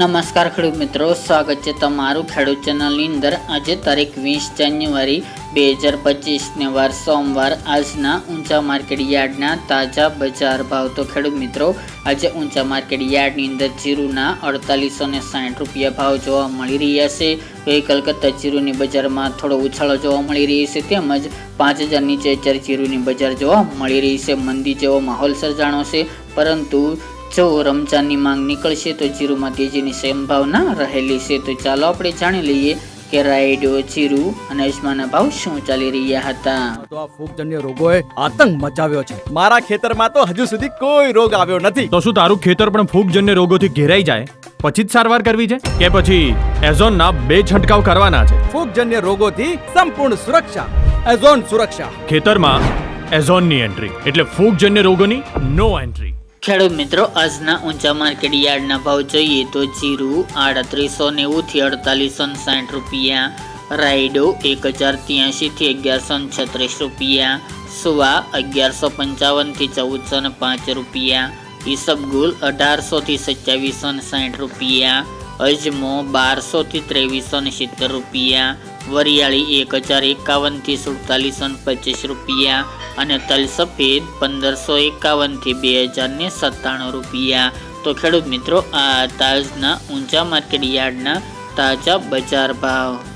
નમસ્કાર ખેડૂત મિત્રો, સ્વાગત છે તમારું ખેડૂત ચેનલની અંદર. આજે તારીખ વીસ જાન્યુઆરી બે હજાર પચીસને વાર સોમવાર. આજના ઊંચા માર્કેટ યાર્ડના તાજા બજાર ભાવ. તો ખેડૂત મિત્રો, આજે ઊંચા માર્કેટ યાર્ડની અંદર જીરુના અડતાલીસો ને સાઠ રૂપિયા ભાવ જોવા મળી રહ્યા છે. એ કલકત્તા જીરુની બજારમાં થોડો ઉછાળો જોવા મળી રહી છે. તેમજ પાંચ હજાર નીચે અત્યારે જીરુની બજાર જોવા મળી રહી છે. મંદી જેવો માહોલ સર્જાણો છે. પરંતુ જો રમજાનની માંગ નીકળશે તો જીરુમાં તેજીની સંભાવના રહેલી છે. તો ચાલો આપણે જાણી લઈએ કે રાયડો જીરુ અને અજમાના ભાવ શું ચાલી રહ્યા હતા. તો આ ફૂગજન્ય રોગોએ આતંક મચાવ્યો છે. મારા ખેતરમાં તો હજુ સુધી કોઈ રોગ આવ્યો નથી. તો શું તારું ખેતર પણ ફૂગજન્ય રોગોથી ઘેરાઈ જાય? પછી જ સારવાર કરવી છે? કે પછી એઝોનના બે છંટકાવ કરવાના છે? ફૂગજન્ય રોગોથી સંપૂર્ણ સુરક્ષા. એઝોન સુરક્ષા. ખેતરમાં એઝોનની એન્ટ્રી. એટલે ફૂગજન્ય રોગોની નો એન્ટ્રી. ખેડૂત મિત્રો, આજના ઊંચા માર્કેટ યાર્ડના ભાવ જોઈએ તો જીરું આડત્રીસો નેવુંથી અડતાલીસો સાઠ રૂપિયા, રાયડો એક હજાર ત્યાંશીથી અગિયારસો છત્રીસ રૂપિયા, સુવા અગિયારસો પંચાવનથી ચૌદસો ને પાંચ રૂપિયા, ઈસબગુલ અઢારસોથી સત્યાવીસો ને સાઠ રૂપિયા, અજમો બારસોથી ત્રેવીસો ને સિત્તેર રૂપિયા વરિયાળી એક હજાર એકાવનથી સુડતાલીસો ને પચીસ રૂપિયા અને તલ સફેદ પંદરસો એકાવનથી બે હજાર ને સત્તાણું રૂપિયા. તો ખેડૂત મિત્રો, આ તાજના ઊંચા માર્કેટ યાર્ડના તાજા બજાર ભાવ.